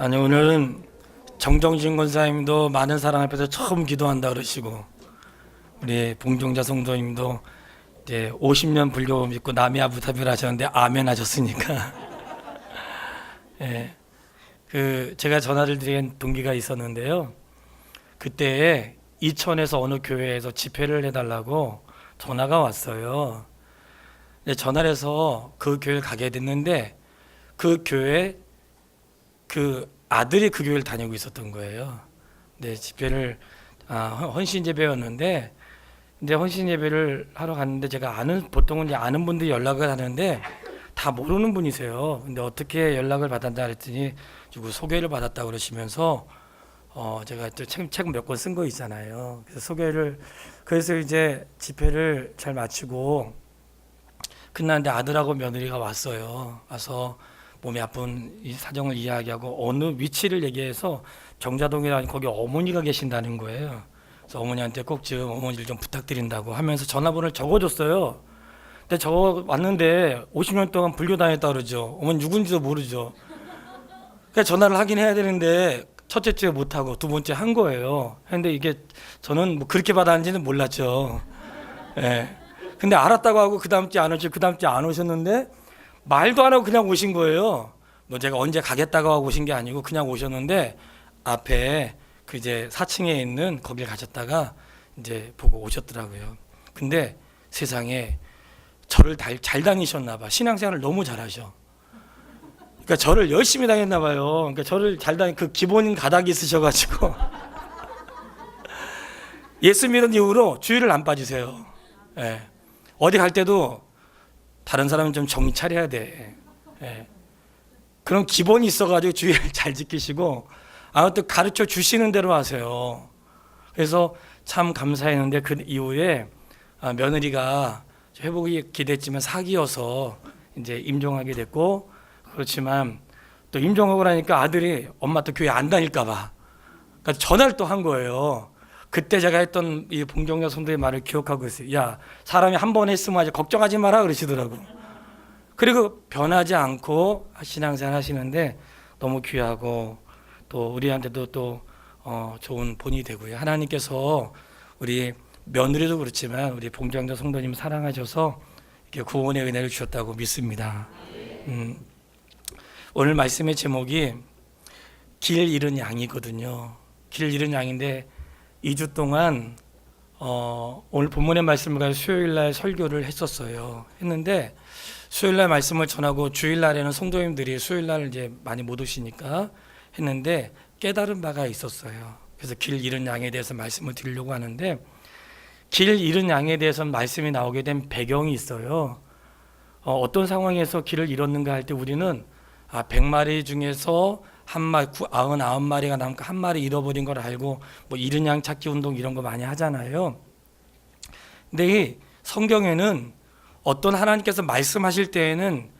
아니 오늘은 정정진 권사님도 많은 사람 앞에서 처음 기도한다 그러시고 우리 봉종자 성도님도 이제 50년 불교 믿고 남이 아부타비를 하셨는데 아멘 하셨으니까 예. 그 제가 전화를 드린 동기가 있었는데요. 그때 이천에서 어느 교회에서 집회를 해달라고 전화가 왔어요. 전화를 해서 그 교회를 가게 됐는데 그 교회 그 아들이 그 교회를 다니고 있었던 거예요. 네, 집회를 아, 헌- 헌신 예배였는데 이제 헌신 예배를 하러 갔는데 제가 아는 보통은 이제 아는 분들이 연락을 하는데 다 모르는 분이세요. 근데 어떻게 연락을 받았다 그랬더니 누구 소개를 받았다 그러시면서 어 제가 또책몇 권 쓴 거 있잖아요. 그래서 소개를 그래서 이제 집회를 잘 마치고 끝났는데 아들하고 며느리가 왔어요. 와서 몸이 아픈 이 사정을 이야기하고 어느 위치를 얘기해서 정자동이라는 거기 어머니가 계신다는 거예요. 그래서 어머니한테 꼭좀 어머니를 좀 부탁드린다고 하면서 전화번호를 적어줬어요. 근데 적어 왔는데 50년 동안 불교 다녔다 그러죠. 어머니 누군지도 모르죠. 그러니까 전화를 하긴 해야 되는데 첫째 주에 못 하고 두 번째 한 거예요. 근데 이게 저는 뭐 그렇게 받았는지는 몰랐죠. 예. 근데 알았다고 하고 그 다음 주에 안 오시, 그 다음 주에 안 오셨는데 말도 안 하고 그냥 오신 거예요. 뭐 제가 언제 가겠다고 하고 오신 게 아니고 그냥 오셨는데 앞에 그 이제 4층에 있는 거길 가셨다가 이제 보고 오셨더라고요. 근데 세상에 저를 잘, 잘 다니셨나 봐. 신앙생활을 너무 잘하셔. 그러니까 저를 열심히 다녔나 봐요. 그러니까 저를 잘 다니 그 기본인 가닥이 있으셔 가지고 예수 믿은 이후로 주의를 안 빠지세요. 예. 어디 갈 때도 다른 사람은 좀 정신 차려야 돼. 예. 그런 기본이 있어가지고 주의를 잘 지키시고 아무튼 가르쳐 주시는 대로 하세요. 그래서 참 감사했는데 그 이후에 아, 며느리가 회복이 기대했지만 사기여서 이제 임종하게 됐고 그렇지만 또 임종하고 나니까 아들이 엄마 또 교회 안 다닐까봐 그러니까 전화를 또 한 거예요. 그때 제가 했던 이 봉정자 선도의 말을 기억하고 있어요. 야 사람이 한 번 했으면 아직 걱정하지 마라 그러시더라고. 그리고 변하지 않고 신앙생활 하시는데 너무 귀하고 또 우리한테도 또 어, 좋은 본이 되고요. 하나님께서 우리 며느리도 그렇지만 우리 봉정자 성도님 사랑하셔서 이렇게 구원의 은혜를 주셨다고 믿습니다. 음, 오늘 말씀의 제목이 길 잃은 양이거든요. 길 잃은 양인데 2주 동안 어, 오늘 본문의 말씀을 가지고 수요일 날 설교를 했었어요. 했는데 수요일 날 말씀을 전하고 주일 날에는 성도님들이 수요일 날 이제 많이 못 오시니까 했는데 깨달은 바가 있었어요. 그래서 길 잃은 양에 대해서 말씀을 드리려고 하는데 길 잃은 양에 대해서 말씀이 나오게 된 배경이 있어요. 어, 어떤 상황에서 길을 잃었는가 할 때 우리는 아, 100마리 중에서 한 마리, 99마리가 남고 한 마리 잃어버린 걸 알고 뭐 잃은 양 찾기 운동 이런 거 많이 하잖아요. 근데 이 성경에는 어떤 하나님께서 말씀하실 때에는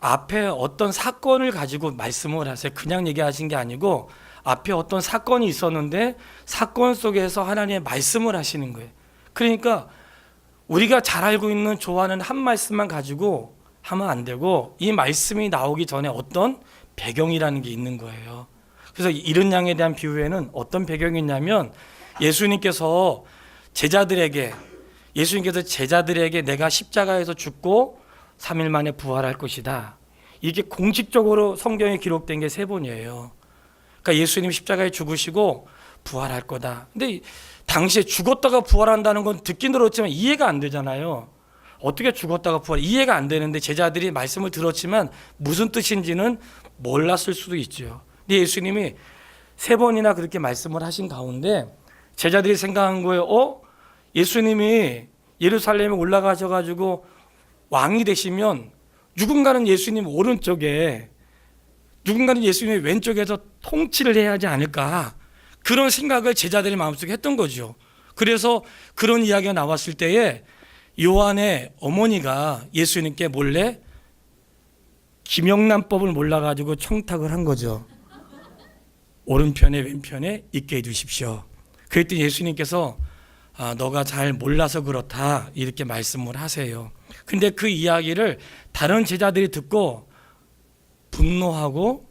앞에 어떤 사건을 가지고 말씀을 하세요. 그냥 얘기하신 게 아니고 앞에 어떤 사건이 있었는데 사건 속에서 하나님의 말씀을 하시는 거예요. 그러니까 우리가 잘 알고 있는 좋아하는 한 말씀만 가지고 하면 안 되고 이 말씀이 나오기 전에 어떤 배경이라는 게 있는 거예요. 그래서 이른 양에 대한 비유에는 어떤 배경이 있냐면 예수님께서 제자들에게 예수님께서 제자들에게 내가 십자가에서 죽고 3일 만에 부활할 것이다. 이게 공식적으로 성경에 기록된 게 세 번이에요. 그러니까 예수님 십자가에 죽으시고 부활할 거다. 근데 당시에 죽었다가 부활한다는 건 듣긴 들었지만 이해가 안 되잖아요. 어떻게 죽었다가 부활 이해가 안 되는데 제자들이 말씀을 들었지만 무슨 뜻인지는 몰랐을 수도 있죠. 근데 예수님이 세 번이나 그렇게 말씀을 하신 가운데 제자들이 생각한 거예요. 어? 예수님이 예루살렘에 올라가셔 가지고 왕이 되시면 누군가는 예수님 오른쪽에 누군가는 예수님의 왼쪽에서 통치를 해야 하지 않을까 그런 생각을 제자들의 마음속에 했던 거죠. 그래서 그런 이야기가 나왔을 때에 요한의 어머니가 예수님께 몰래 김영란법을 몰라가지고 청탁을 한 거죠. 오른편에 왼편에 있게 해주십시오. 그랬더니 예수님께서 아, 너가 잘 몰라서 그렇다 이렇게 말씀을 하세요. 근데 그 이야기를 다른 제자들이 듣고 분노하고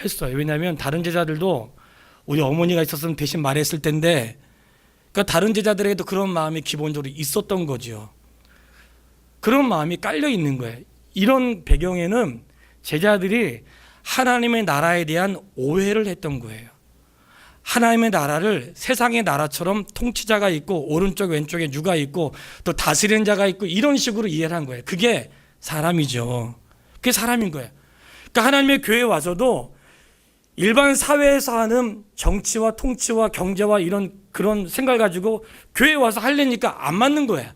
했어요. 왜냐하면 다른 제자들도 우리 어머니가 있었으면 대신 말했을 텐데, 그러니까 다른 제자들에게도 그런 마음이 기본적으로 있었던 거죠. 그런 마음이 깔려 있는 거예요. 이런 배경에는 제자들이 하나님의 나라에 대한 오해를 했던 거예요. 하나님의 나라를 세상의 나라처럼 통치자가 있고 오른쪽 왼쪽에 누가 있고 또 다스리는 자가 있고 이런 식으로 이해를 한 거예요. 그게 사람이죠. 그게 사람인 거예요. 그러니까 하나님의 교회에 와서도 일반 사회에서 하는 정치와 통치와 경제와 이런 그런 생각을 가지고 교회에 와서 하려니까 안 맞는 거예요.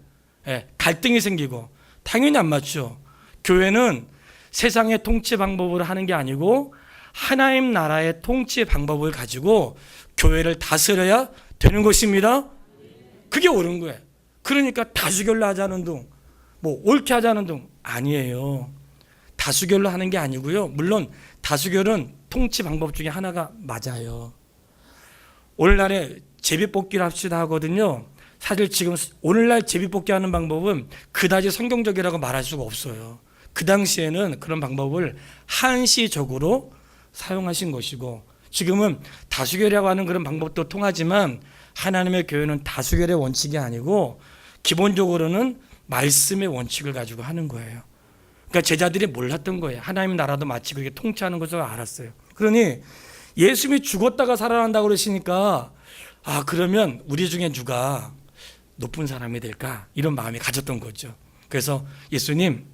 예, 갈등이 생기고 당연히 안 맞죠. 교회는 세상의 통치 방법으로 하는 게 아니고 하나님 나라의 통치 방법을 가지고 교회를 다스려야 되는 것입니다. 그게 옳은 거예요. 그러니까 다수결로 하자는 등, 뭐 옳게 하자는 등 아니에요. 다수결로 하는 게 아니고요. 물론 다수결은 통치 방법 중에 하나가 맞아요. 오늘날에 제비뽑기를 합시다 하거든요. 사실 지금 오늘날 제비뽑기 하는 방법은 그다지 성경적이라고 말할 수가 없어요. 그 당시에는 그런 방법을 한시적으로 사용하신 것이고 지금은 다수결이라고 하는 그런 방법도 통하지만 하나님의 교회는 다수결의 원칙이 아니고 기본적으로는 말씀의 원칙을 가지고 하는 거예요. 그러니까 제자들이 몰랐던 거예요. 하나님 나라도 마치 그렇게 통치하는 것을 알았어요. 그러니 예수님이 죽었다가 살아난다고 그러시니까 아 그러면 우리 중에 누가 높은 사람이 될까 이런 마음이 가졌던 거죠. 그래서 예수님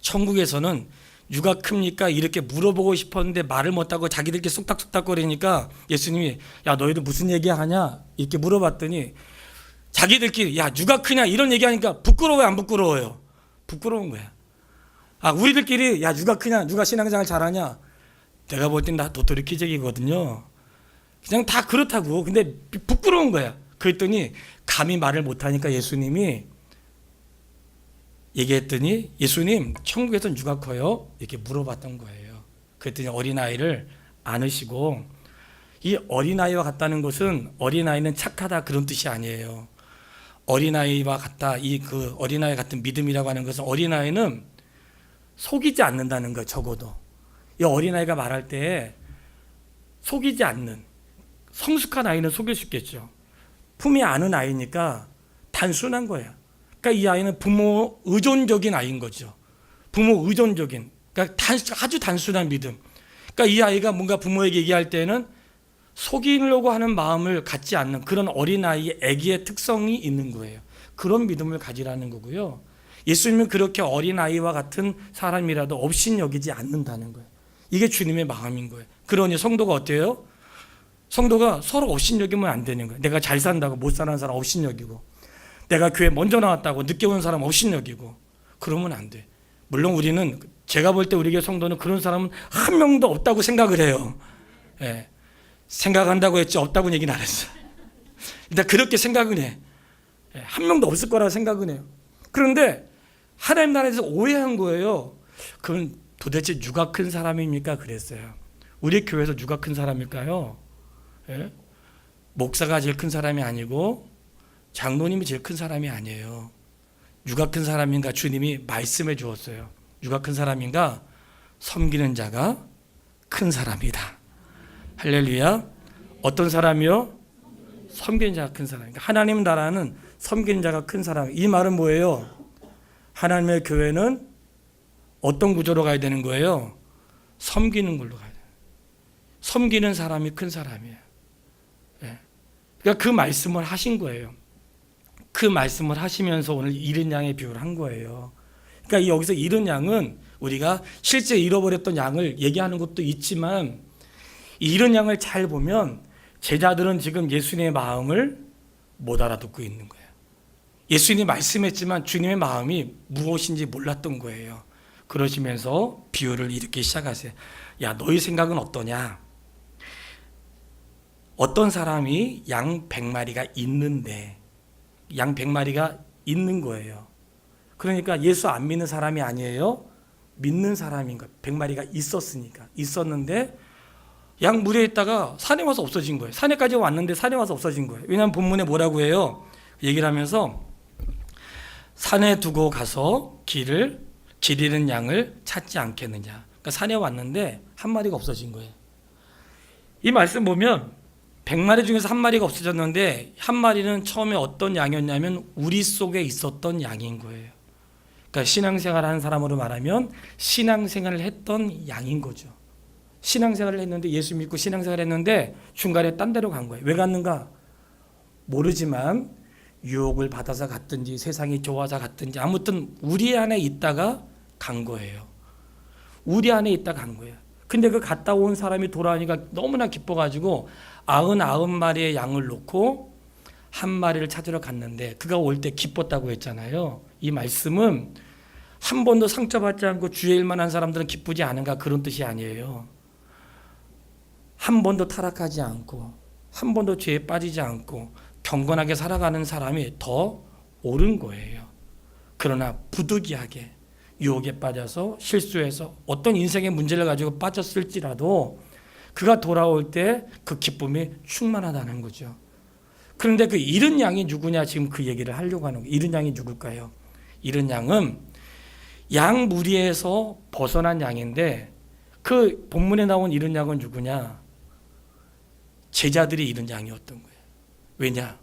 천국에서는 누가 큽니까? 이렇게 물어보고 싶었는데 말을 못하고 자기들끼리 쏙닥쏙닥거리니까 예수님이 야 너희들 무슨 얘기하냐 이렇게 물어봤더니 자기들끼리 야 누가 크냐 이런 얘기하니까 부끄러워요 안 부끄러워요? 부끄러운 거야. 아 우리들끼리 야 누가 크냐 누가 신앙생활 잘하냐 내가 볼 땐 다 도토리 키재기거든요. 그냥 다 그렇다고 근데 부끄러운 거야. 그랬더니 감히 말을 못하니까 예수님이 얘기했더니 예수님 천국에서 누가 커요? 이렇게 물어봤던 거예요. 그랬더니 어린아이를 안으시고 이 어린아이와 같다는 것은 어린아이는 착하다 그런 뜻이 아니에요. 어린아이와 같다 이 그 어린아이 같은 믿음이라고 하는 것은 어린아이는 속이지 않는다는 거 적어도 이 어린아이가 말할 때 속이지 않는 성숙한 아이는 속일 수 있겠죠. 품이 아는 아이니까 단순한 거예요. 그러니까 이 아이는 부모 의존적인 아이인 거죠. 부모 의존적인. 그러니까 단, 아주 단순한 믿음. 그러니까 이 아이가 뭔가 부모에게 얘기할 때는 속이려고 하는 마음을 갖지 않는 그런 어린아이의 애기의 특성이 있는 거예요. 그런 믿음을 가지라는 거고요. 예수님은 그렇게 어린아이와 같은 사람이라도 없인 여기지 않는다는 거예요. 이게 주님의 마음인 거예요. 그러니 성도가 어때요? 성도가 서로 없인 여기면 안 되는 거예요. 내가 잘 산다고 못 사는 사람 없인 여기고 내가 교회 먼저 나왔다고 늦게 온 사람 없인 여기고 그러면 안 돼. 물론 우리는 제가 볼 때 우리 교회 성도는 그런 사람은 한 명도 없다고 생각을 해요. 예. 생각한다고 했지 없다고 얘기는 안 했어. 일단 그렇게 생각은 해. 예, 한 명도 없을 거라 생각은 해요. 그런데 하나님 나라에서 오해한 거예요. 그건 도대체 누가 큰 사람입니까? 그랬어요. 우리 교회에서 누가 큰 사람일까요? 예? 목사가 제일 큰 사람이 아니고 장로님이 제일 큰 사람이 아니에요. 누가 큰 사람인가 주님이 말씀해 주었어요. 누가 큰 사람인가? 섬기는 자가 큰 사람이다. 할렐루야. 어떤 사람이요? 섬기는 자가 큰 사람. 그러니까 하나님 나라는 섬기는 자가 큰 사람. 이 말은 뭐예요? 하나님의 교회는 어떤 구조로 가야 되는 거예요? 섬기는 걸로 가야 돼요. 섬기는 사람이 큰 사람이에요. 예. 그러니까 그 말씀을 하신 거예요. 그 말씀을 하시면서 오늘 잃은 양의 비유를 한 거예요. 그러니까 여기서 잃은 양은 우리가 실제 잃어버렸던 양을 얘기하는 것도 있지만 이 잃은 양을 잘 보면 제자들은 지금 예수님의 마음을 못 알아듣고 있는 거예요. 예수님이 말씀했지만 주님의 마음이 무엇인지 몰랐던 거예요. 그러시면서 비유를 이렇게 시작하세요. 야, 너희 생각은 어떠냐? 어떤 사람이 양 100마리가 있는데 양 100마리가 있는 거예요. 그러니까 예수 안 믿는 사람이 아니에요. 믿는 사람인 거. 100마리가 있었으니까. 있었는데 양 물에 있다가 산에 와서 없어진 거예요. 산에까지 왔는데 산에 와서 없어진 거예요. 왜냐하면 본문에 뭐라고 해요? 얘기를 하면서 산에 두고 가서 길을 길 잃은 양을 찾지 않겠느냐. 그러니까 산에 왔는데 한 마리가 없어진 거예요. 이 말씀 보면 100마리 중에서 한 마리가 없어졌는데 한 마리는 처음에 어떤 양이었냐면 우리 속에 있었던 양인 거예요. 그러니까 신앙생활을 하는 사람으로 말하면 신앙생활을 했던 양인 거죠. 신앙생활을 했는데 예수 믿고 신앙생활을 했는데 중간에 딴 데로 간 거예요. 왜 갔는가? 모르지만 유혹을 받아서 갔든지 세상이 좋아서 갔든지 아무튼 우리 안에 있다가 간 거예요. 우리 안에 있다가 간 거예요. 근데 그 갔다 온 사람이 돌아오니까 너무나 기뻐가지고 아흔 아홉 마리의 양을 놓고 한 마리를 찾으러 갔는데 그가 올 때 기뻤다고 했잖아요. 이 말씀은 한 번도 상처받지 않고 주의 일만 한 사람들은 기쁘지 않은가 그런 뜻이 아니에요. 한 번도 타락하지 않고 한 번도 죄에 빠지지 않고 경건하게 살아가는 사람이 더 옳은 거예요. 그러나 부득이하게 유혹에 빠져서 실수해서 어떤 인생의 문제를 가지고 빠졌을지라도 그가 돌아올 때 그 기쁨이 충만하다는 거죠. 그런데 그 잃은 양이 누구냐 지금 그 얘기를 하려고 하는 거예요. 잃은 양이 누굴까요? 잃은 양은 양 무리에서 벗어난 양인데 그 본문에 나온 잃은 양은 누구냐? 제자들이 잃은 양이었던 거예요. 왜냐?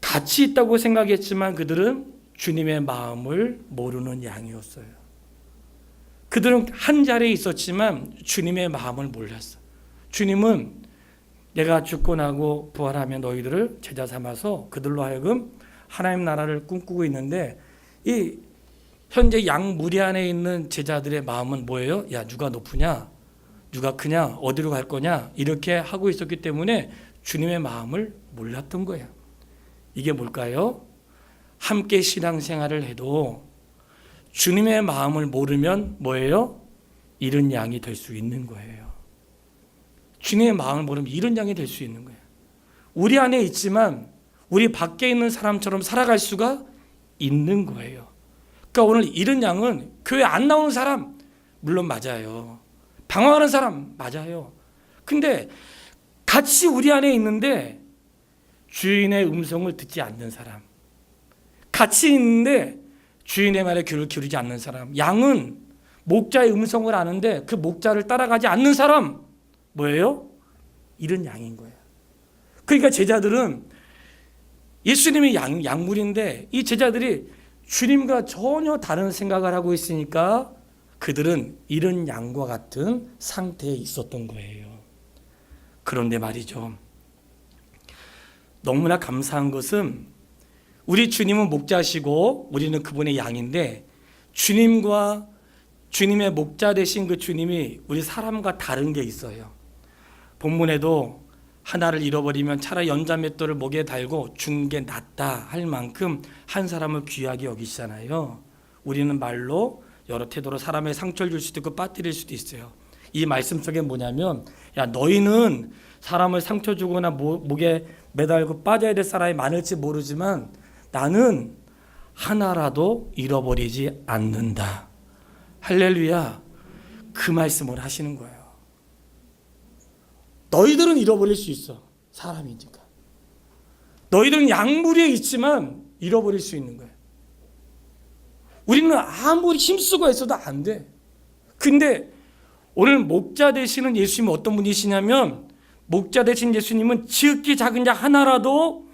같이 있다고 생각했지만 그들은 주님의 마음을 모르는 양이었어요. 그들은 한 자리에 있었지만 주님의 마음을 몰랐어. 주님은 내가 죽고 나고 부활하면 너희들을 제자 삼아서 그들로 하여금 하나님 나라를 꿈꾸고 있는데 이 현재 양 무리 안에 있는 제자들의 마음은 뭐예요? 야 누가 높으냐? 누가 크냐? 어디로 갈 거냐? 이렇게 하고 있었기 때문에 주님의 마음을 몰랐던 거예요. 이게 뭘까요? 함께 신앙생활을 해도 주님의 마음을 모르면 뭐예요? 잃은 양이 될 수 있는 거예요. 주님의 마음을 모르면 잃은 양이 될 수 있는 거예요. 우리 안에 있지만 우리 밖에 있는 사람처럼 살아갈 수가 있는 거예요. 그러니까 오늘 잃은 양은 교회 안 나오는 사람 물론 맞아요. 방황하는 사람 맞아요. 근데 같이 우리 안에 있는데 주인의 음성을 듣지 않는 사람. 같이 있는데 주인의 말에 귀를 기울이지 않는 사람. 양은 목자의 음성을 아는데 그 목자를 따라가지 않는 사람. 뭐예요? 이런 양인 거예요. 그러니까 제자들은 예수님이 양, 양물인데 이 제자들이 주님과 전혀 다른 생각을 하고 있으니까 그들은 이런 양과 같은 상태에 있었던 거예요. 그런데 말이죠. 너무나 감사한 것은 우리 주님은 목자시고 우리는 그분의 양인데 주님과 주님의 목자 되신 그 주님이 우리 사람과 다른 게 있어요. 본문에도 하나를 잃어버리면 차라리 연자맷돌을 목에 달고 죽는 게 낫다 할 만큼 한 사람을 귀하게 여기시잖아요. 우리는 말로 여러 태도로 사람의 상처를 줄 수도 있고 빠뜨릴 수도 있어요. 이 말씀 속에 뭐냐면 야 너희는 사람을 상처 주거나 목에 매달고 빠져야 될 사람이 많을지 모르지만 나는 하나라도 잃어버리지 않는다. 할렐루야. 그 말씀을 하시는 거예요. 너희들은 잃어버릴 수 있어. 사람이니까. 너희들은 양무리에 있지만 잃어버릴 수 있는 거예요. 우리는 아무리 힘쓰고 있어도 안 돼. 근데 오늘 목자 되시는 예수님은 어떤 분이시냐면 목자 되신 예수님은 지극히 작은 자 하나라도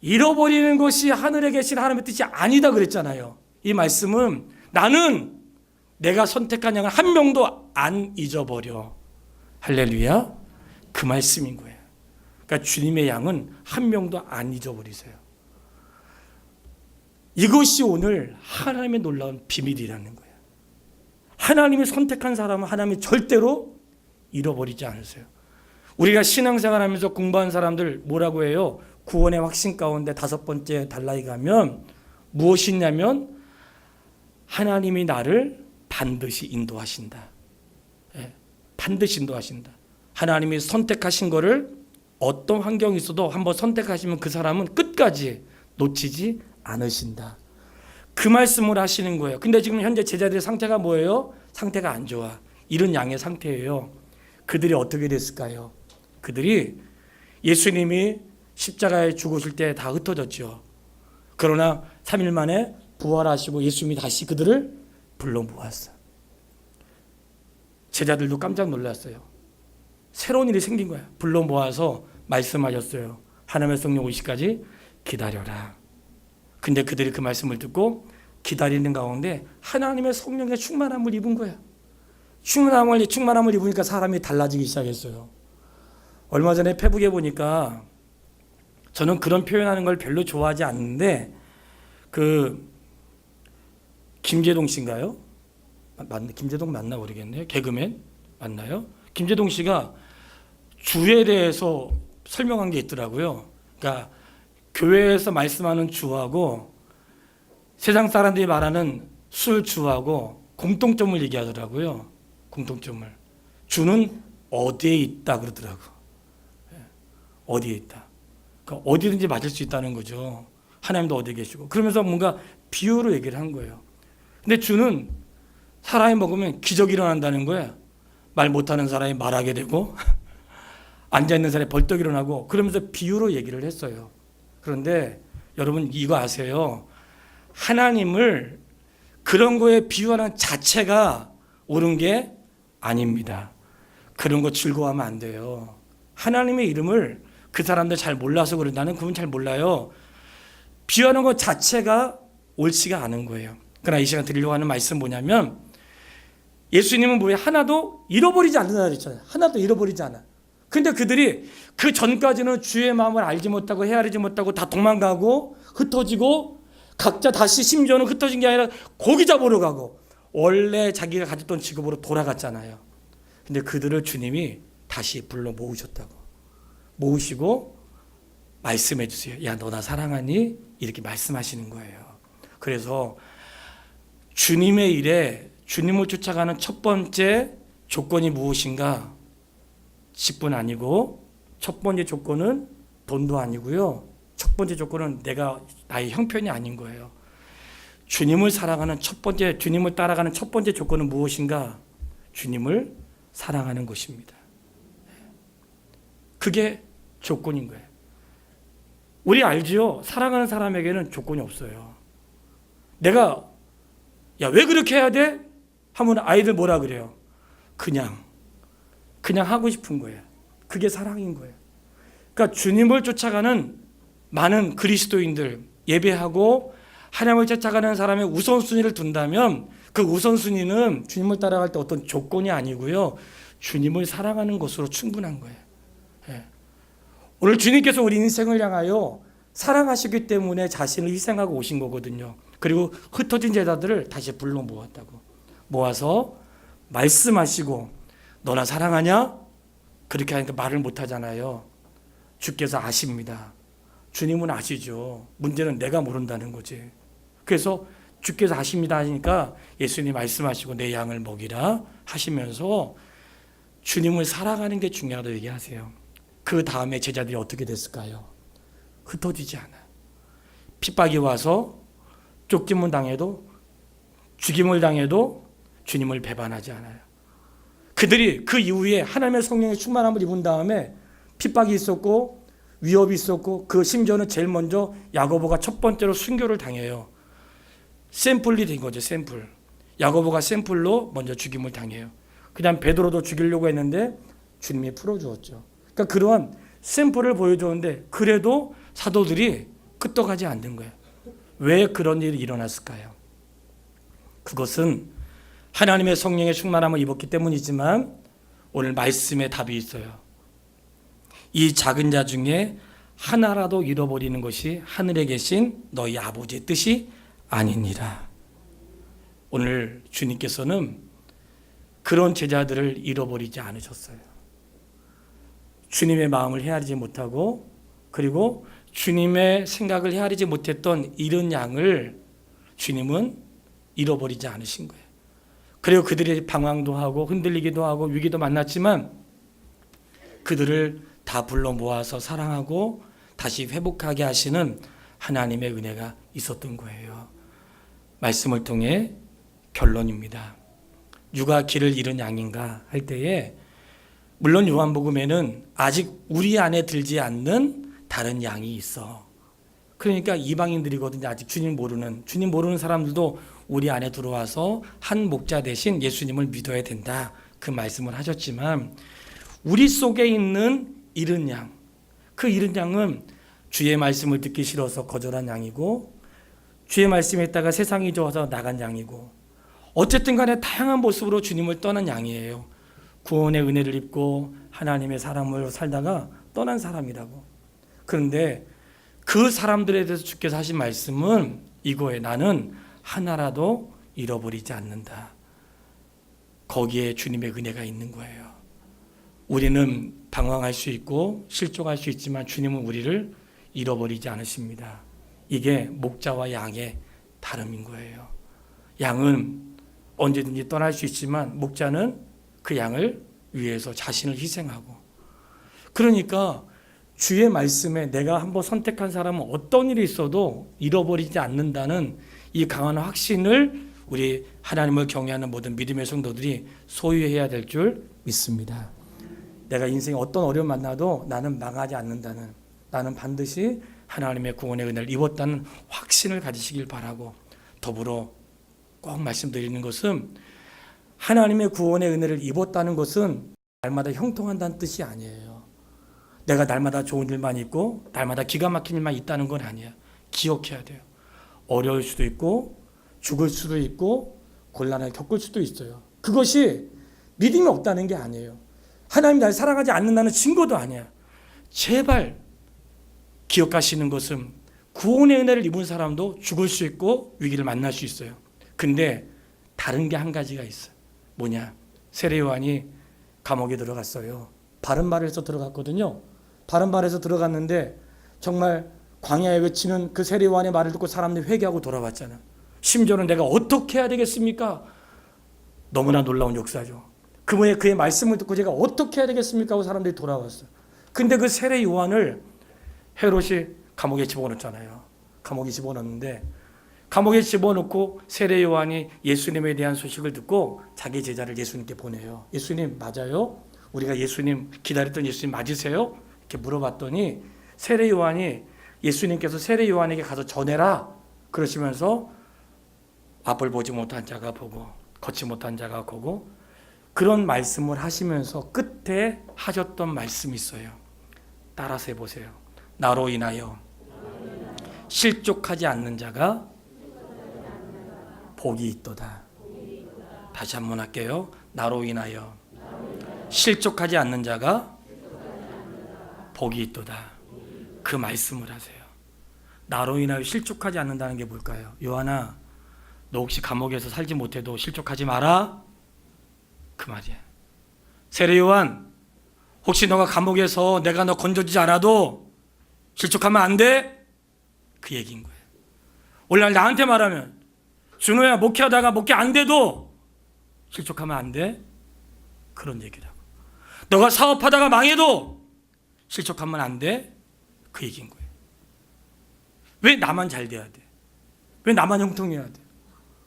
잃어버리는 것이 하늘에 계신 하나님의 뜻이 아니다 그랬잖아요. 이 말씀은 나는 내가 선택한 양을 한 명도 안 잊어버려. 할렐루야. 그 말씀인 거예요. 그러니까 주님의 양은 한 명도 안 잊어버리세요. 이것이 오늘 하나님의 놀라운 비밀이라는 거예요. 하나님이 선택한 사람은 하나님이 절대로 잃어버리지 않으세요. 우리가 신앙생활 하면서 공부한 사람들 뭐라고 해요? 구원의 확신 가운데 다섯 번째 달라이 가면 무엇이냐면 하나님이 나를 반드시 인도하신다. 예, 반드시 인도하신다. 하나님이 선택하신 거를 어떤 환경이 있어도 한번 선택하시면 그 사람은 끝까지 놓치지 않으신다. 그 말씀을 하시는 거예요. 근데 지금 현재 제자들의 상태가 뭐예요? 상태가 안 좋아. 이런 양의 상태예요. 그들이 어떻게 됐을까요? 그들이 예수님이 십자가에 죽으실 때 다 흩어졌죠. 그러나 3일 만에 부활하시고 예수님이 다시 그들을 불러 모았어. 제자들도 깜짝 놀랐어요. 새로운 일이 생긴 거야. 불러 모아서 말씀하셨어요. 하나님의 성령 오시까지 기다려라. 근데 그들이 그 말씀을 듣고 기다리는 가운데 하나님의 성령의 충만함을 입은 거야. 충만함을 충만함을 입으니까 사람이 달라지기 시작했어요. 얼마 전에 페북에 보니까 저는 그런 표현하는 걸 별로 좋아하지 않는데 그 김재동 씨인가요? 맞 김재동 맞나 모르겠네요. 개그맨 맞나요? 김재동 씨가 주에 대해서 설명한 게 있더라고요. 그러니까 교회에서 말씀하는 주하고 세상 사람들이 말하는 술 주하고 공통점을 얘기하더라고요. 공통점을 주는 어디에 있다 그러더라고. 예. 어디에 있다. 그러니까 어디든지 맞을 수 있다는 거죠. 하나님도 어디 계시고 그러면서 뭔가 비유로 얘기를 한 거예요. 근데 주는 사람이 먹으면 기적이 일어난다는 거야. 말 못하는 사람이 말하게 되고 앉아 있는 사람이 벌떡 일어나고 그러면서 비유로 얘기를 했어요. 그런데 여러분 이거 아세요? 하나님을 그런 거에 비유하는 자체가 옳은 게 아닙니다. 그런 거 즐거워하면 안 돼요. 하나님의 이름을 그 사람들 잘 몰라서 그래. 나는 그분 잘 몰라요. 비유하는 것 자체가 옳지가 않은 거예요. 그러나 이 시간 드리려고 하는 말씀 뭐냐면 예수님은 뭐에 하나도 잃어버리지 않는다 그랬잖아요. 하나도 잃어버리지 않아. 근데 그들이 그 전까지는 주의 마음을 알지 못하고 헤아리지 못하고 다 도망가고 흩어지고 각자 다시 심지어는 흩어진 게 아니라 고기 잡으러 가고 원래 자기가 가졌던 직업으로 돌아갔잖아요. 근데 그들을 주님이 다시 불러 모으셨다고. 모으시고 말씀해 주세요. 야, 너 나 사랑하니? 이렇게 말씀하시는 거예요. 그래서 주님의 일에 주님을 쫓아가는 첫 번째 조건이 무엇인가? 10분 아니고 첫 번째 조건은 돈도 아니고요. 첫 번째 조건은 내가 나의 형편이 아닌 거예요. 주님을 사랑하는 첫 번째 주님을 따라가는 첫 번째 조건은 무엇인가? 주님을 사랑하는 것입니다. 그게 조건인 거예요. 우리 알지요? 사랑하는 사람에게는 조건이 없어요. 내가 야 왜 그렇게 해야 돼? 하면 아이들 뭐라 그래요? 그냥 그냥 하고 싶은 거예요. 그게 사랑인 거예요. 그러니까 주님을 쫓아가는 많은 그리스도인들 예배하고 하나님을 쫓아가는 사람의 우선순위를 둔다면 그 우선순위는 주님을 따라갈 때 어떤 조건이 아니고요. 주님을 사랑하는 것으로 충분한 거예요. 예. 오늘 주님께서 우리 인생을 향하여 사랑하시기 때문에 자신을 희생하고 오신 거거든요. 그리고 흩어진 제자들을 다시 불러 모았다고. 모아서 말씀하시고 너나 사랑하냐? 그렇게 하니까 말을 못 하잖아요. 주께서 아십니다. 주님은 아시죠. 문제는 내가 모른다는 거지. 그래서 주께서 아십니다 하니까 예수님 말씀하시고 내 양을 먹이라 하시면서 주님을 사랑하는 게 중요하다고 얘기하세요. 그 다음에 제자들이 어떻게 됐을까요? 흩어지지 않아. 핍박이 와서 쫓김을 당해도 죽임을 당해도 주님을 배반하지 않아요. 그들이 그 이후에 하나님의 성령의 충만함을 입은 다음에 핍박이 있었고 위협이 있었고 그 심지어는 제일 먼저 야고보가 첫 번째로 순교를 당해요. 샘플이 된 거죠, 샘플. 야고보가 샘플로 먼저 죽임을 당해요. 그다음 베드로도 죽이려고 했는데 주님이 풀어 주었죠. 그러니까 그러한 샘플을 보여줬는데 그래도 사도들이 끄떡하지 않는 거예요. 왜 그런 일이 일어났을까요? 그것은 하나님의 성령의 충만함을 입었기 때문이지만 오늘 말씀에 답이 있어요. 이 작은 자 중에 하나라도 잃어버리는 것이 하늘에 계신 너희 아버지의 뜻이 아니니라. 오늘 주님께서는 그런 제자들을 잃어버리지 않으셨어요. 주님의 마음을 헤아리지 못하고 그리고 주님의 생각을 헤아리지 못했던 이런 양을 주님은 잃어버리지 않으신 거예요. 그리고 그들이 방황도 하고 흔들리기도 하고 위기도 만났지만 그들을 다 불러 모아서 사랑하고 다시 회복하게 하시는 하나님의 은혜가 있었던 거예요. 말씀을 통해 결론입니다. 누가 길을 잃은 양인가 할 때에 물론 요한복음에는 아직 우리 안에 들지 않는 다른 양이 있어. 그러니까 이방인들이거든요. 아직 주님 모르는 주님 모르는 사람들도 우리 안에 들어와서 한 목자 대신 예수님을 믿어야 된다. 그 말씀을 하셨지만 우리 속에 있는 잃은 양, 그 잃은 양은 주의 말씀을 듣기 싫어서 거절한 양이고 주의 말씀에 있다가 세상이 좋아서 나간 양이고 어쨌든 간에 다양한 모습으로 주님을 떠난 양이에요. 구원의 은혜를 입고 하나님의 사랑을 살다가 떠난 사람이라고. 그런데 그 사람들에 대해서 주께서 하신 말씀은 이거에 나는 하나라도 잃어버리지 않는다. 거기에 주님의 은혜가 있는 거예요. 우리는 방황할 수 있고 실족할 수 있지만 주님은 우리를 잃어버리지 않으십니다. 이게 목자와 양의 다름인 거예요. 양은 언제든지 떠날 수 있지만 목자는 그 양을 위해서 자신을 희생하고 그러니까 주의 말씀에 내가 한번 선택한 사람은 어떤 일이 있어도 잃어버리지 않는다는 이 강한 확신을 우리 하나님을 경외하는 모든 믿음의 성도들이 소유해야 될 줄 믿습니다. 내가 인생에 어떤 어려움 만나도 나는 망하지 않는다는 나는 반드시 하나님의 구원의 은혜를 입었다는 확신을 가지시길 바라고 더불어 꼭 말씀드리는 것은 하나님의 구원의 은혜를 입었다는 것은 날마다 형통한다는 뜻이 아니에요. 내가 날마다 좋은 일만 있고 날마다 기가 막힌 일만 있다는 건 아니야. 기억해야 돼요. 어려울 수도 있고 죽을 수도 있고 곤란을 겪을 수도 있어요. 그것이 믿음이 없다는 게 아니에요. 하나님 날 사랑하지 않는다는 증거도 아니야. 제발 기억하시는 것은 구원의 은혜를 입은 사람도 죽을 수 있고 위기를 만날 수 있어요. 근데 다른 게 한 가지가 있어요. 뭐냐? 세례 요한이 감옥에 들어갔어요. 바른 말에서 들어갔거든요. 바른 말에서 들어갔는데 정말 광야에 그치는 그 세례 요한의 말을 듣고 사람들이 회개하고 돌아왔잖아. 심지어는 내가 어떻게 해야 되겠습니까? 너무나 놀라운 역사죠. 그분의 그의 말씀을 듣고 제가 어떻게 해야 되겠습니까? 하고 사람들이 돌아왔어요. 근데 그 세례 요한을 헤롯이 감옥에 집어넣었잖아요. 감옥에 집어넣는데 감옥에 집어넣고 세례 요한이 예수님에 대한 소식을 듣고 자기 제자를 예수님께 보내요. 예수님 맞아요? 우리가 예수님 기다렸던 예수님 맞으세요? 이렇게 물어봤더니 세례 요한이 예수님께서 세례 요한에게 가서 전해라 그러시면서 앞을 보지 못한 자가 보고 걷지 못한 자가 보고 그런 말씀을 하시면서 끝에 하셨던 말씀이 있어요. 따라서 해보세요. 나로 인하여 실족하지 않는 자가 복이 있도다. 다시 한 번 할게요. 나로 인하여 실족하지 않는 자가 복이 있도다. 그 말씀을 하세요. 나로 인하여 실족하지 않는다는 게 뭘까요? 요한아, 너 혹시 감옥에서 살지 못해도 실족하지 마라. 그 말이야. 세례 요한, 혹시 너가 감옥에서 내가 너 건져주지 않아도 실족하면 안 돼? 그 얘기인 거예요. 오늘날 나한테 말하면 준호야 목회하다가 목회 안 돼도 실족하면 안 돼? 그런 얘기라고. 너가 사업하다가 망해도 실족하면 안 돼? 그 얘기인 거예요. 왜 나만 잘 돼야 돼? 왜 나만 형통해야 돼?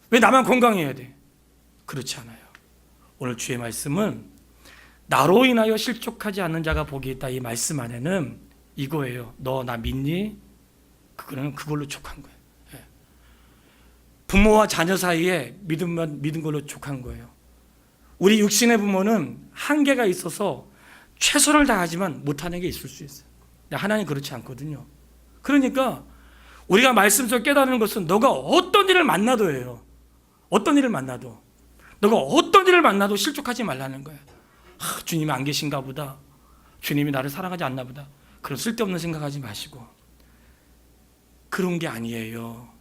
왜 나만 건강해야 돼? 그렇지 않아요. 오늘 주의 말씀은 나로 인하여 실족하지 않는 자가 복이 있다 이 말씀 안에는 이거예요. 너 나 믿니? 그거는 그걸로 족한 거예요. 예. 부모와 자녀 사이에 믿음만 믿은 걸로 족한 거예요. 우리 육신의 부모는 한계가 있어서 최선을 다하지만 못하는 게 있을 수 있어요. 하나님 그렇지 않거든요. 그러니까 우리가 말씀 속 깨달는 것은 너가 어떤 일을 만나도 해요. 어떤 일을 만나도 너가 어떤 일을 만나도 실족하지 말라는 거예요. 아, 주님이 안 계신가 보다. 주님이 나를 사랑하지 않나 보다. 그런 쓸데없는 생각하지 마시고 그런 게 아니에요.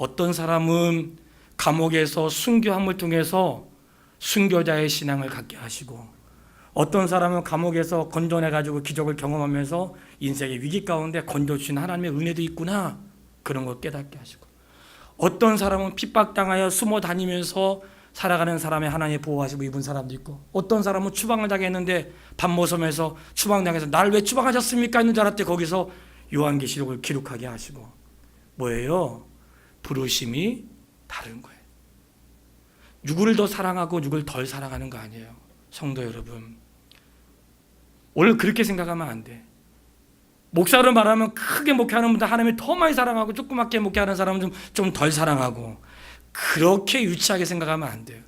어떤 사람은 감옥에서 순교함을 통해서 순교자의 신앙을 갖게 하시고 어떤 사람은 감옥에서 건져내 가지고 기적을 경험하면서 인생의 위기 가운데 건져 주신 하나님의 은혜도 있구나 그런 걸 깨닫게 하시고 어떤 사람은 핍박당하여 숨어 다니면서 살아가는 사람의 하나님의 보호하시고 입은 사람도 있고 어떤 사람은 추방을 당했는데 밤모섬에서 추방당해서 날 왜 추방하셨습니까 했는 줄 알았더니 거기서 요한계시록을 기록하게 하시고 뭐예요? 부르심이 다른 거예요. 누구를 더 사랑하고 누구를 덜 사랑하는 거 아니에요. 성도 여러분. 오늘 그렇게 생각하면 안 돼. 목사로 말하면 크게 목회하는 분들 하나님을 더 많이 사랑하고 조그맣게 목회하는 사람은 좀 덜 사랑하고 그렇게 유치하게 생각하면 안 돼요.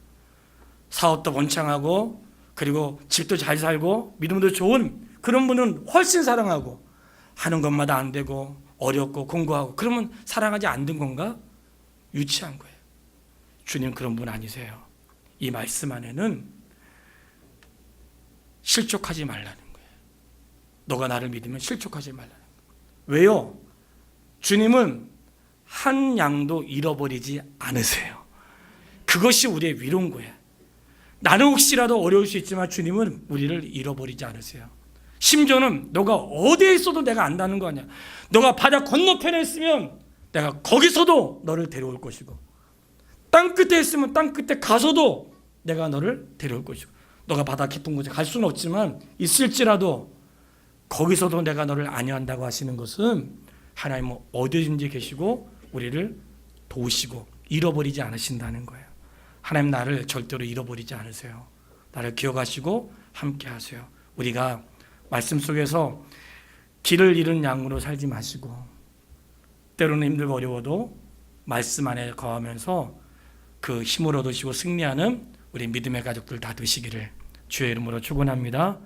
사업도 번창하고 그리고 집도 잘 살고 믿음도 좋은 그런 분은 훨씬 사랑하고 하는 것마다 안 되고 어렵고 공부하고 그러면 사랑하지 않는 건가? 유치한 거예요. 주님 그런 분 아니세요. 이 말씀 안에는 실족하지 말라는 거예요. 너가 나를 믿으면 실족하지 말라는 거예요. 왜요? 주님은 한 양도 잃어버리지 않으세요. 그것이 우리의 위로인 거예요. 나는 혹시라도 어려울 수 있지만 주님은 우리를 잃어버리지 않으세요. 심지어는 너가 어디에 있어도 내가 안다는 거 아니야. 너가 바다 건너편에 있으면 내가 거기서도 너를 데려올 것이고 땅 끝에 있으면 땅 끝에 가서도 내가 너를 데려올 것이고 너가 바다 깊은 곳에 갈 수는 없지만 있을지라도 거기서도 내가 너를 안위한다고 하시는 것은 하나님은 어디든지 계시고 우리를 도우시고 잃어버리지 않으신다는 거예요. 하나님 나를 절대로 잃어버리지 않으세요. 나를 기억하시고 함께 하세요. 우리가 말씀 속에서 길을 잃은 양으로 살지 마시고 때로는 힘들고 어려워도 말씀 안에 거하면서 그 힘을 얻으시고 승리하는 우리 믿음의 가족들 다 되시기를 주의 이름으로 축원합니다.